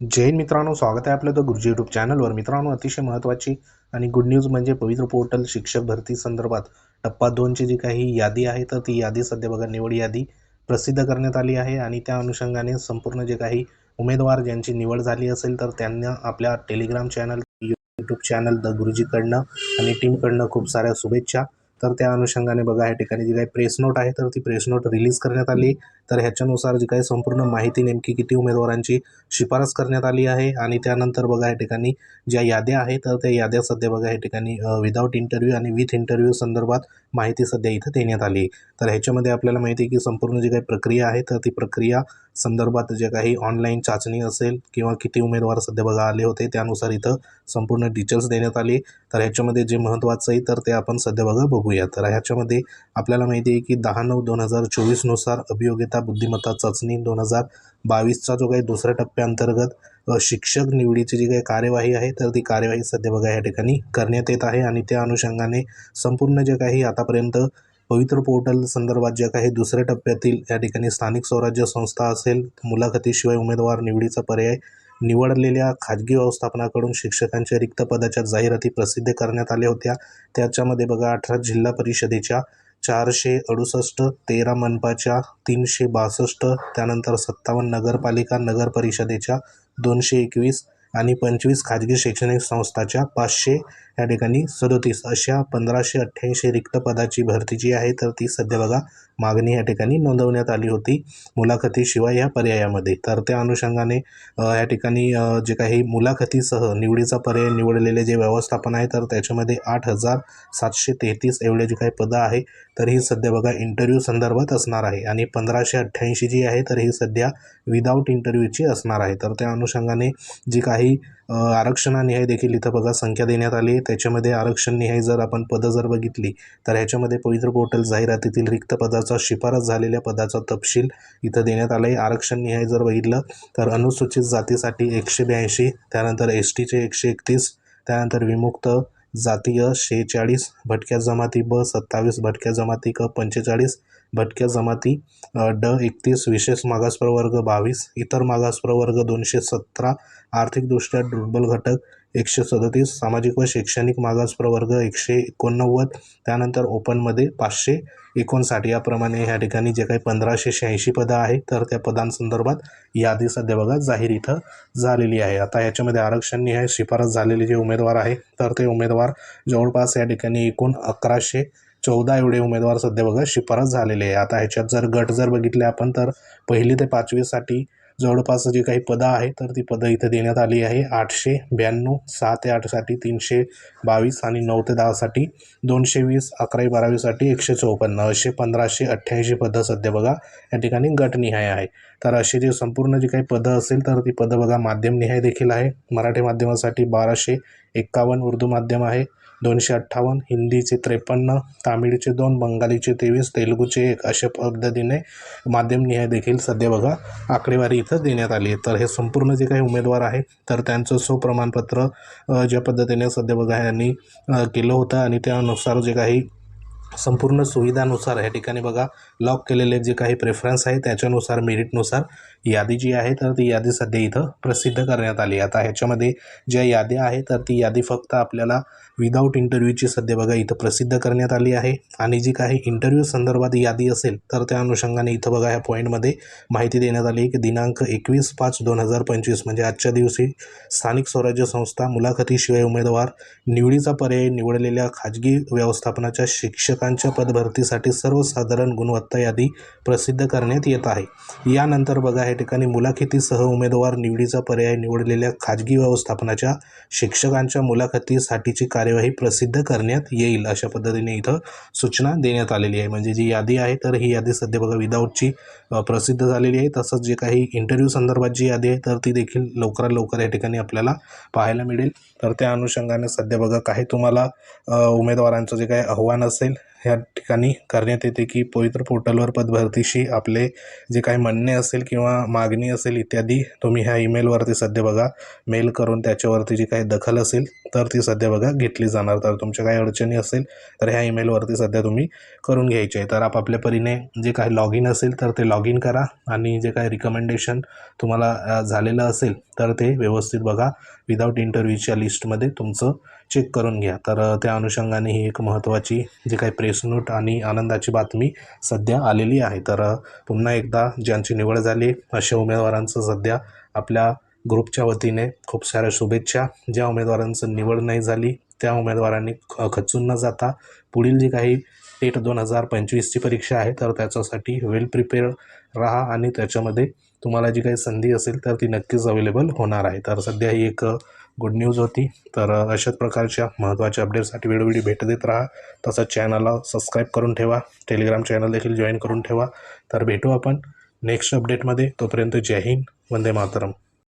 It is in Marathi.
जैन मित्रांनो स्वागत आहे आपलं द गुरुजी यूट्यूब चॅनलवर मित्रांनो अतिशय महत्त्वाची आणि गुड न्यूज म्हणजे पवित्र पोर्टल शिक्षक भरती संदर्भात टप्पा दोनची जी काही यादी आहे तर ती यादी सध्या बघा निवड यादी प्रसिद्ध करण्यात आली आहे आणि त्या अनुषंगाने संपूर्ण जे काही उमेदवार ज्यांची निवड झाली असेल तर त्यांना आपल्या Telegram channel YouTube channel the गुरुजीकडनं आणि टीमकडनं खूप साऱ्या शुभेच्छा. तर त्या अनुषंगाने बघा या ठिकाणी जी काही प्रेस नोट आहे तर ती प्रेस नोट रिलीज करण्यात आली. तर ह्याच्यानुसार जी काही संपूर्ण माहिती नेमकी किती उमेदवारांची शिफारस करण्यात आली आहे आणि त्यानंतर बघा या ठिकाणी ज्या याद्या आहेत तर त्या याद्या सध्या बघा या ठिकाणी विदाऊट इंटरव्ह्यू आणि विथ इंटरव्ह्यू संदर्भात माहिती सध्या इथं देण्यात आली तर ह्याच्यामध्ये आपल्याला माहिती आहे की संपूर्ण जी काही प्रक्रिया आहे तर ती प्रक्रिया संदर्भात जे काही ऑनलाईन चाचणी असेल किंवा किती उमेदवार सध्या बघा आले होते त्यानुसार इथं संपूर्ण डिटेल्स देण्यात आली. तर ह्याच्यामध्ये जे महत्त्वाचं आहे तर ते आपण सध्या बघा बघूया तर ह्याच्यामध्ये आपल्याला माहिती आहे की दहा नऊ दोन हजार चोवीसनुसार अभियोग्यता बुद्धिमत्ता चाचणी दोन हजार बावीसचा जो काही दुसऱ्या टप्प्याअंतर्गत शिक्षक निवडीची जी काही कार्यवाही आहे तर ती कार्यवाही सध्या बघा या ठिकाणी करण्यात येत आहे. आणि त्या अनुषंगाने संपूर्ण जे काही आतापर्यंत पवित्र पोर्टल संदर्भात ज्या काही दुसऱ्या टप्प्यातील या ठिकाणी स्थानिक स्वराज्य संस्था असेल मुलाखतीशिवाय उमेदवार निवडीचा पर्याय निवडलेल्या खाजगी व्यवस्थापनाकडून शिक्षकांच्या रिक्त पदाच्या जाहिराती प्रसिद्ध करण्यात आल्या होत्या. त्याच्यामध्ये बघा अठरा जिल्हा परिषदेच्या चारशे अडुसष्ट तेरा मनपाच्या तीनशे बासष्ट त्यानंतर सत्तावन्न नगरपालिका नगर परिषदेच्या दोनशे एकवीस आणि पंचवीस खाजगी शैक्षणिक संस्थाच्या पाचशे या ठिकाणी सदोतीस अशा पंधराशे अठ्ठ्याऐंशी रिक्त पदाची भरती जी आहे तर ती सध्या बघा मागणी या ठिकाणी नोंदवण्यात आली होती मुलाखतीशिवाय या पर्यायामध्ये. तर त्या अनुषंगाने या ठिकाणी जे काही मुलाखतीसह निवडीचा पर्याय निवडलेले जे व्यवस्थापन आहे तर त्याच्यामध्ये आठ हजार सातशे तेहतीस एवढे जे काही पदं आहे तर ही सध्या बघा इंटरव्ह्यू संदर्भात असणार आहे. आणि पंधराशे अठ्ठ्याऐंशी जी आहे तर ही सध्या विदाऊट इंटरव्ह्यूची असणार आहे. तर त्या अनुषंगाने जी काही काही आरक्षणानिहाय देखील इथं बघा संख्या देण्यात आली. त्याच्यामध्ये आरक्षणनिहाय जर आपण पदं जर बघितली तर ह्याच्यामध्ये पवित्र पोर्टल जाहिरातीतील रिक्त पदाचा शिफारस झालेल्या पदाचा तपशील इथं देण्यात आला आहे आरक्षणनिहाय जर बघितलं तर अनुसूचित जातीसाठी एकशे ब्याऐंशी त्यानंतर एस टीचे एकशे एकतीस त्यानंतर विमुक्त जातीय शेहेचाळीस भटक्या जमाती ब सत्तावीस भटक्या जमाती क पंचेचाळीस भटक्या जमाती ड एकतीस विशेष मागास प्रवर्ग बावीस इतर मागास प्रवर्ग दोनशे सतरा आर्थिकदृष्ट्या दुर्बल घटक एकशे सदतीस सामाजिक व शैक्षणिक मागास प्रवर्ग एकशे एकोणनव्वद त्यानंतर ओपनमध्ये पाचशे एकोणसाठ. याप्रमाणे ह्या ठिकाणी जे काही पंधराशे शहाऐंशी पदं आहेत तर त्या पदांसंदर्भात यादी सध्या बघा जाहीर इथं झालेली आहे. आता याच्यामध्ये आरक्षण हे शिफारस झालेले जे उमेदवार आहे तर ते उमेदवार जवळपास या ठिकाणी एकूण अकराशे चौदा एवढे उमेदवार सध्या बघा शिफारस झालेले आहे. आता ह्याच्यात जर गट जर बघितले आपण तर पहिली ते पाचवीसाठी जवळपास जी काही पदं आहेत तर ती पदं इथे देण्यात आली आहे. आठशे ब्याण्णव सहा ते आठसाठी तीनशे बावीस आणि नऊ ते दहासाठी दोनशे वीस अकरावी बारावीसाठी एकशे चौपन्न असे पंधराशे अठ्ठ्याऐंशी पदं सध्या बघा या ठिकाणी गटनिहाय आहे. तर अशी जी संपूर्ण जी काही पदं असेल तर ती पदं बघा माध्यमनिहाय देखील आहे. मराठी माध्यमासाठी बाराशे एक्कावन्न उर्दू माध्यम आहे. दोनशे अठ्ठावन्न हिंदीचे त्रेपन्न तामिळचे दोन बंगालीचे तेवीस तेलुगूचे एक अशा पद्धतीने माध्यमनिहाय देखील सध्या बघा आकडेवारी इथं देण्यात आली आहे. तर हे संपूर्ण जे काही उमेदवार आहे तर त्यांचं स्वप्रमाणपत्र ज्या पद्धतीने सध्या बघा यांनी केलं होतं आणि त्यानुसार जे काही संपूर्ण सुविधानुसार या ठिकाणी बघा लॉक केलेले जे काही प्रेफरन्स आहे त्याच्यानुसार मेरिटनुसार यादी जी आहे तर ती यादी सध्या इथं प्रसिद्ध करण्यात आली. आता ह्याच्यामध्ये ज्या याद्या आहे तर ती यादी फक्त आपल्याला विदाऊट इंटरव्ह्यूची सध्या बघा इथं प्रसिद्ध करण्यात आली आहे. आणि जी काही इंटरव्ह्यू संदर्भात यादी असेल तर त्या अनुषंगाने इथं बघा ह्या पॉईंटमध्ये माहिती देण्यात आली आहे की दिनांक एकवीस पाच दोन हजार पंचवीस म्हणजे आजच्या दिवशी स्थानिक स्वराज्य संस्था मुलाखतीशिवाय उमेदवार निवडीचा पर्याय निवडलेल्या खाजगी व्यवस्थापनाच्या शिक्षकांच्या पदभरतीसाठी सर्वसाधारण गुणवत्ता यादी प्रसिद्ध करण्यात येत आहे. यानंतर बघा या ठिकाणी मुलाखतीसह उमेदवार निवडीचा पर्याय निवडलेल्या खाजगी व्यवस्थापनाच्या शिक्षकांच्या मुलाखतीसाठीची कार्यवाही प्रसिद्ध करण्यात येईल अशा पद्धतीने इथं सूचना देण्यात आलेली आहे. म्हणजे जी यादी आहे तर ही यादी सध्या बघा विदाऊटची प्रसिद्ध झालेली आहे. तसंच जे काही इंटरव्ह्यू संदर्भात जी यादी आहे तर ती देखील लवकरात लवकर या ठिकाणी आपल्याला पाहायला मिळेल. तर त्या अनुषंगाने सध्या बघा काही तुम्हाला उमेदवारांचं जे काही आव्हान असेल ह्या ठिकाणी करण्यात येते की पवित्र पोर्टलवर पदभरतीशी आपले जे काही म्हणणे असेल किंवा मागणी असेल इत्यादी तुम्ही ह्या ईमेलवरती सध्या बघा. मेल करून त्याच्यावरती जी काही दखल असेल तर ती सध्या बघा घेतली जाणार. तर तुमच्या काही अडचणी असेल तर ह्या ईमेलवरती सध्या तुम्ही करून घ्यायचे. आहे तर आपापल्या परीने जे काही लॉग इन असेल तर ते लॉग इन करा आणि जे काही रिकमेंडेशन तुम्हाला झालेलं असेल तर ते व्यवस्थित बघा. विदाऊट इंटरव्ह्यूच्या लिस्टमध्ये तुमचं चेक करून घ्या. तर त्या अनुषंगाने ही एक महत्त्वाची जी काही प्रेस नोट आणि आनंदाची बातमी सध्या आलेली आहे. तर पुन्हा एकदा ज्यांची निवड झाली अशा उमेदवारांचं सध्या आपल्या ग्रुपच्या वतीने खूप साऱ्या शुभेच्छा. ज्या उमेदवारांचं निवड नाही झाली त्या उमेदवारांनी खचून न जाता पुढील जी काही टेट दोन हजार पंचवीसची परीक्षा आहे तर त्याच्यासाठी वेल प्रिपेअर्ड राहा आणि त्याच्यामध्ये तुम्हाला जी काही संधी असेल तर ती नक्कीच अवेलेबल होणार आहे. तर सध्या ही एक गुड न्यूज होती. तर अशाच प्रकारच्या महत्त्वाच्या अपडेटसाठी वेळोवेळी भेट देत राहा. तसंच चॅनलला सबस्क्राईब करून ठेवा. टेलिग्राम चॅनल देखील जॉईन करून ठेवा. तर भेटू आपण नेक्स्ट अपडेटमध्ये तोपर्यंत जय हिंद. वंदे मातरम.